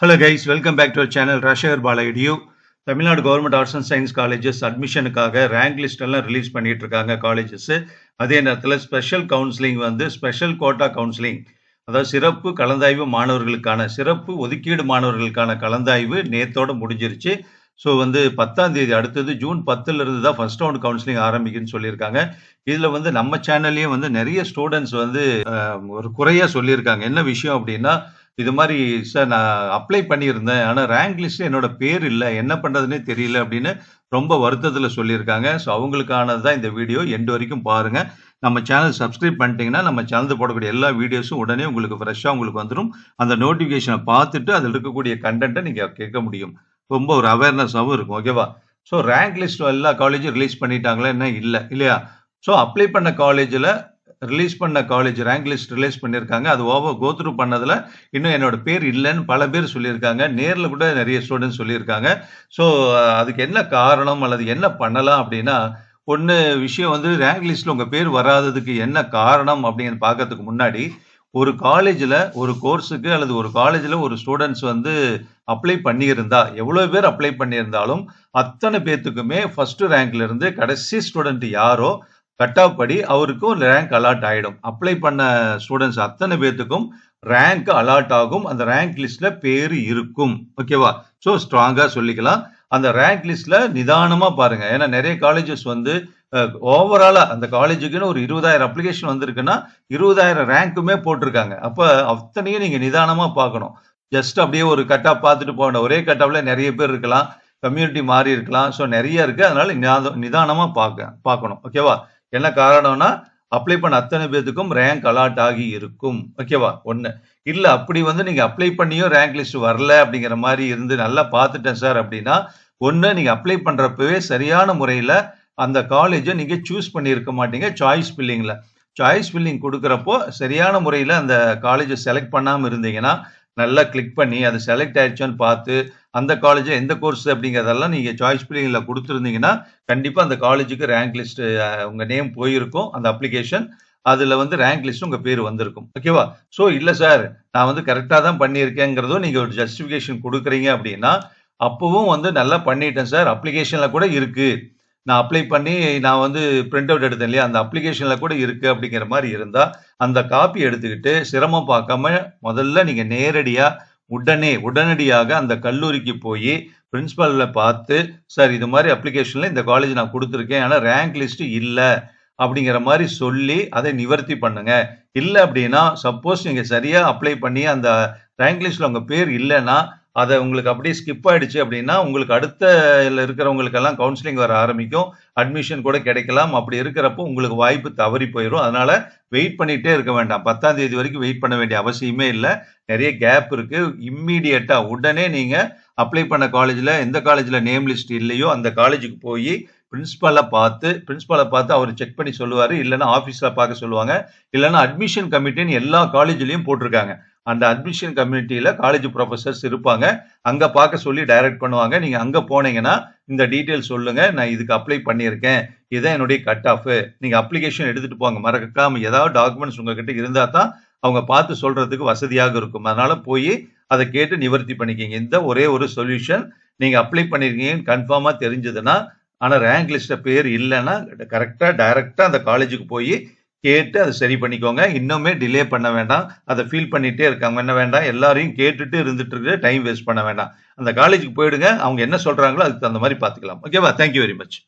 Hello guys welcome back to our channel ரஷகர் பாலகிடியூ Tamil Nadu government arts and science colleges அட்மிஷனுக்காக rank list எல்லாம் release பண்ணிட்டு இருக்காங்க colleges அதே நேரத்தில் special counselling வந்து special quota counselling அதாவது சிறப்பு கலந்தாய்வு மாணவர்களுக்கான சிறப்பு ஒதுக்கீடு மாணவர்களுக்கான கலந்தாய்வு நேத்தோட முடிஞ்சிருச்சு. ஸோ வந்து பத்தாம் தேதி அடுத்தது ஜூன் பத்துல இருந்து தான் ஃபர்ஸ்ட் ரவுண்ட் கவுன்சிலிங் ஆரம்பிக்குன்னு சொல்லியிருக்காங்க. இதில் வந்து நம்ம சேனல்லையும் வந்து நிறைய ஸ்டூடெண்ட்ஸ் வந்து ஒரு குறையாக சொல்லியிருக்காங்க. என்ன விஷயம் அப்படின்னா இது மாதிரி சார் நான் அப்ளை பண்ணியிருந்தேன். ஆனால் ரேங்க் லிஸ்ட் என்னோட பேர் இல்லை. என்ன பண்ணுறதுனே தெரியல அப்படின்னு ரொம்ப வருத்தத்தில் சொல்லியிருக்காங்க. ஸோ அவங்களுக்கானது தான் இந்த வீடியோ. எண்டு வரைக்கும் பாருங்கள் நம்ம சேனல் சப்ஸ்கிரைப் பண்ணிட்டீங்கன்னா நம்ம சேனல் போடக்கூடிய எல்லா வீடியோஸும் உடனே உங்களுக்கு ஃப்ரெஷ்ஷாக உங்களுக்கு வந்துடும் அந்த நோட்டிஃபிகேஷனை பார்த்துட்டு அதில் இருக்கக்கூடிய கண்டென்ட்டை நீங்கள் கேட்க முடியும். ரொம்ப ஒரு அவேர்னஸாகவும் இருக்கும். ஓகேவா ஸோ ரேங்க் லிஸ்ட் எல்லா காலேஜும் ரிலீஸ் பண்ணிட்டாங்களா என்ன? இல்லை. இல்லையா? ஸோ அப்ளை பண்ண காலேஜில் ரிலீஸ் பண்ண காலேஜ் ரேங்க் லிஸ்ட் ரிலீஸ் பண்ணியிருக்காங்க. அது ஓவர் கோத்ரூ பண்ணதில் இன்னும் என்னோட பேர் இல்லைன்னு பல பேர் சொல்லியிருக்காங்க. நேரில் கூட நிறைய ஸ்டூடெண்ட்ஸ் சொல்லியிருக்காங்க. ஸோ அதுக்கு என்ன காரணம் அல்லது என்ன பண்ணலாம் அப்படின்னா ஒன்று விஷயம் வந்து ரேங்க் லிஸ்ட்டில் உங்கள் பேர் வராததுக்கு என்ன காரணம் அப்படின்னு பார்க்கறதுக்கு முன்னாடி ஒரு காலேஜில் ஒரு கோர்ஸுக்கு அல்லது ஒரு காலேஜில் ஒரு ஸ்டூடெண்ட்ஸ் வந்து அப்ளை பண்ணியிருந்தா எவ்வளோ பேர் அப்ளை பண்ணியிருந்தாலும் அத்தனை பேர்த்துக்குமே ஃபஸ்ட்டு ரேங்க்லேருந்து கடைசி ஸ்டூடெண்ட் யாரோ கட் ஆஃப் படி அவருக்கும் ரேங்க் அலாட் ஆகிடும் அப்ளை பண்ண ஸ்டூடெண்ட்ஸ் அத்தனை பேர்த்துக்கும் ரேங்க் அலாட் ஆகும். அந்த ரேங்க் லிஸ்ட்ல பேர் இருக்கும். ஓகேவா ஸோ ஸ்ட்ராங்காக சொல்லிக்கலாம். அந்த ரேங்க் லிஸ்ட்ல நிதானமா பாருங்க. ஏன்னா நிறைய காலேஜஸ் வந்து ஓவராலா அந்த காலேஜுக்குன்னு ஒரு இருபதாயிரம் அப்ளிகேஷன் வந்திருக்குன்னா இருபதாயிரம் ரேங்க்குமே போட்டிருக்காங்க. அப்ப அத்தனையும் நீங்க நிதானமா பார்க்கணும். ஜஸ்ட் அப்படியே ஒரு கட்டாப் பார்த்துட்டு போன ஒரே கட்டாப்ல நிறைய பேர் இருக்கலாம். கம்யூனிட்டி மாறி இருக்கலாம். ஸோ நிறைய இருக்கு. அதனால நிதானமா பார்க்க பார்க்கணும். ஓகேவா என்ன காரணம்னா அப்ளை பண்ண அத்தனை பேர்த்துக்கும் ரேங்க் அலாட் ஆகி இருக்கும். ஓகேவா ஒன்று இல்லை அப்படி வந்து நீங்கள் அப்ளை பண்ணியும் ரேங்க் லிஸ்ட் வரல அப்படிங்கிற மாதிரி இருந்து நல்லா பார்த்துட்டேன் சார் அப்படின்னா ஒன்று நீங்கள் அப்ளை பண்ணுறப்பவே சரியான முறையில் அந்த காலேஜை நீங்கள் சூஸ் பண்ணியிருக்க மாட்டீங்க சாய்ஸ் பில்லிங்கில் சாய்ஸ் ஃபில்லிங் கொடுக்குறப்போ சரியான முறையில் அந்த காலேஜை செலக்ட் பண்ணாமல் இருந்தீங்கன்னா நல்லா கிளிக் பண்ணி அது செலக்ட் ஆயிடுச்சோன்னு பார்த்து அந்த காலேஜ் எந்த கோர்ஸ் அப்படிங்கிறதெல்லாம் நீங்கள் சாய்ஸ் பில்லிங்கில் கொடுத்துருந்தீங்கன்னா கண்டிப்பாக அந்த காலேஜுக்கு ரேங்க் லிஸ்ட் உங்கள் நேம் போயிருக்கும் அந்த அப்ளிகேஷன் அதில் வந்து ரேங்க் லிஸ்ட் உங்கள் பேர் வந்திருக்கும். ஓகேவா ஸோ இல்லை சார் நான் வந்து கரெக்டாக தான் பண்ணியிருக்கேங்கிறதும் நீங்கள் ஒரு ஜஸ்டிஃபிகேஷன் கொடுக்குறீங்க அப்படின்னா அப்போவும் வந்து நல்லா பண்ணிட்டேன் சார் அப்ளிகேஷனில் கூட இருக்குது நான் அப்ளை பண்ணி நான் வந்து பிரிண்ட் அவுட் எடுத்தேன் இல்லையா? அந்த அப்ளிகேஷனில் கூட இருக்குது அப்படிங்கிற மாதிரி இருந்தால் அந்த காப்பி எடுத்துக்கிட்டு சிரமம் பார்க்காம முதல்ல நீங்கள் நேரடியாக உடனே உடனடியாக அந்த கல்லூரிக்கு போய் பிரின்சிபல்ல பார்த்து சார் இது மாதிரி அப்ளிகேஷனில் இந்த காலேஜ் நான் கொடுத்துருக்கேன். ஆனால் ரேங்க் லிஸ்ட் இல்லை. அப்படிங்கிற மாதிரி சொல்லி அதை நிவர்த்தி பண்ணுங்க. இல்லை அப்படின்னா சப்போஸ் நீங்கள் சரியாக அப்ளை பண்ணி அந்த ரேங்க் லிஸ்ட்டில் உங்கள் பேர் இல்லைன்னா அதை உங்களுக்கு அப்படியே ஸ்கிப் ஆயிடுச்சு அப்படின்னா உங்களுக்கு அடுத்த இருக்கிறவங்களுக்கெல்லாம் கவுன்சிலிங் வர ஆரம்பிக்கும். அட்மிஷன் கூட கிடைக்கலாம். அப்படி இருக்கிறப்போ உங்களுக்கு வாய்ப்பு தவறி போயிடும் அதனால வெயிட் பண்ணிகிட்டே இருக்க வேண்டாம். பத்தாம் தேதி வரைக்கும் வெயிட் பண்ண வேண்டிய அவசியமே இல்லை. நிறைய கேப் இருக்கு. இம்மீடியட்டா உடனே நீங்க அப்ளை பண்ண காலேஜில் எந்த காலேஜில் நேம் லிஸ்ட் இல்லையோ அந்த காலேஜுக்கு போய் பிரின்ஸ்பலை பார்த்து பிரின்ஸ்பலை பார்த்து அவர் செக் பண்ணி சொல்லுவார். இல்லைன்னா ஆஃபீஸில் பார்க்க சொல்லுவாங்க. இல்லைன்னா அட்மிஷன் கமிட்டின்னு எல்லா காலேஜ்லேயும் போட்டிருக்காங்க. அந்த அட்மிஷன் கம்யூனிட்டியில் காலேஜ் ப்ரொஃபஸர்ஸ் இருப்பாங்க. அங்கே பார்க்க சொல்லி டைரக்ட் பண்ணுவாங்க. நீங்கள் அங்கே போனீங்கன்னா இந்த டீட்டெயில் சொல்லுங்கள் நான் இதுக்கு அப்ளை பண்ணியிருக்கேன். இதான் என்னுடைய கட் ஆஃப் நீங்கள் அப்ளிகேஷன் எடுத்துகிட்டு போங்க. மறக்காமல் ஏதாவது டாக்குமெண்ட்ஸ் உங்ககிட்ட இருந்தால் தான் அவங்க பார்த்து சொல்கிறதுக்கு வசதியாக இருக்கும். அதனால் போய் அதை கேட்டு நிவர்த்தி பண்ணிக்கிங்க. இந்த ஒரே ஒரு சொல்யூஷன் நீங்கள் அப்ளை பண்ணிருக்கீங்கன்னு கன்ஃபார்மாக தெரிஞ்சதுன்னா ஆனால் ரேங்க் லிஸ்ட்டில் பேர் இல்லைன்னா கரெக்டாக டைரெக்டாக அந்த காலேஜுக்கு போய் கேட்டு அதை சரி பண்ணிக்கோங்க. இன்னுமே டிலே பண்ண வேண்டாம். அதை ஃபீல் பண்ணிகிட்டே இருக்காங்க. என்ன வேண்டாம்? எல்லாரையும் கேட்டுட்டு இருந்துட்டு இருக்கு டைம் வேஸ்ட் பண்ண வேண்டாம். அந்த காலேஜுக்கு போயிடுங்க. அவங்க என்ன சொல்கிறாங்களோ அதுக்கு தகுந்த மாதிரி பார்த்துக்கலாம். ஓகேவா தேங்க்யூ வெரி மச்